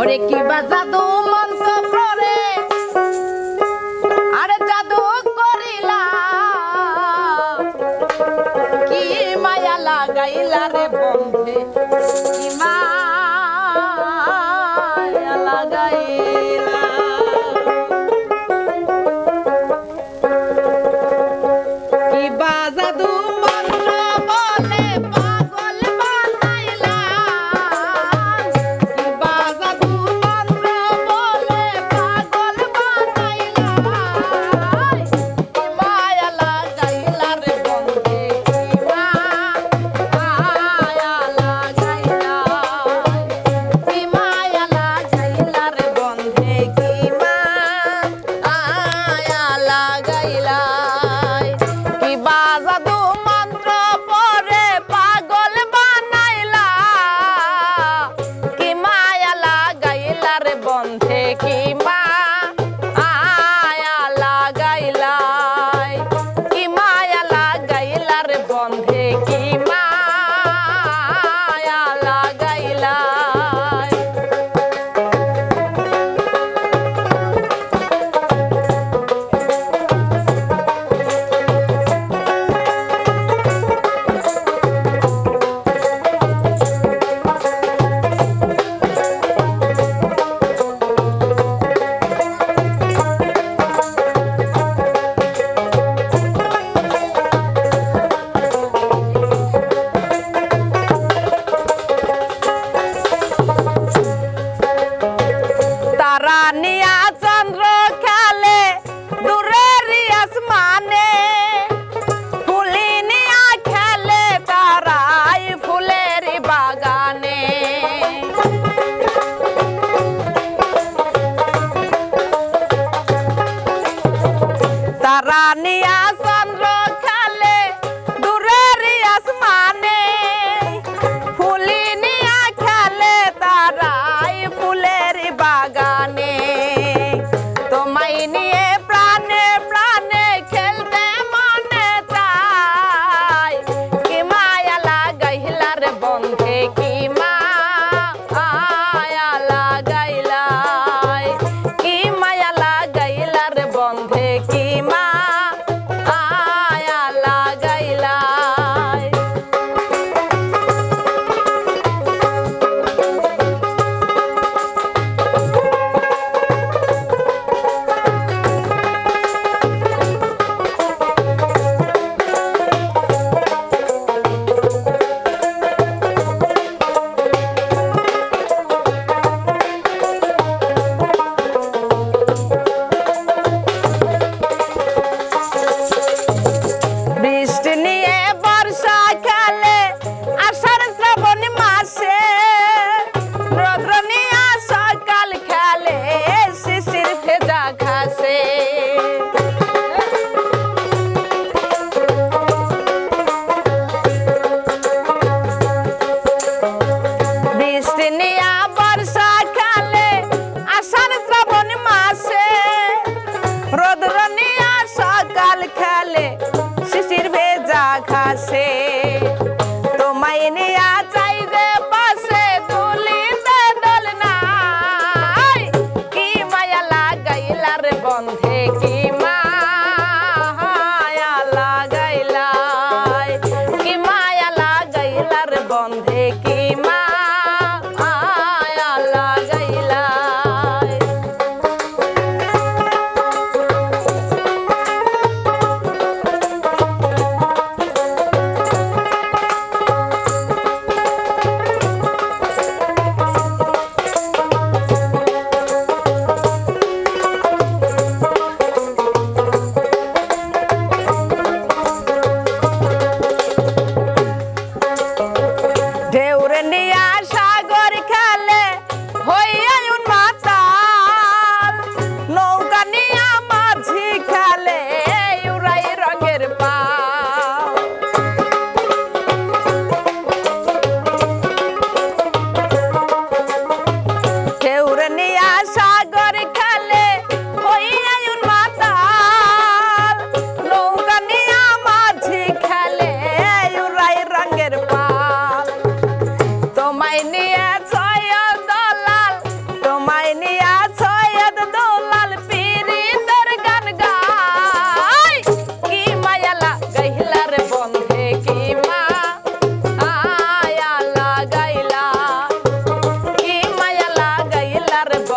ওরে কি বা জাদু মন্ত্র করে আরে জাদু করিলা। কি মায়া লাগাইলা রে বন্ধে? কি মা তারা নিয়াস চলে শিশির ভেজা ঘাসে, তোমায় নিয়া চাই যে পাশে তুলিতে দল নাই। কি মায়া লাগাইলার বন্ধে, কি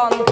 son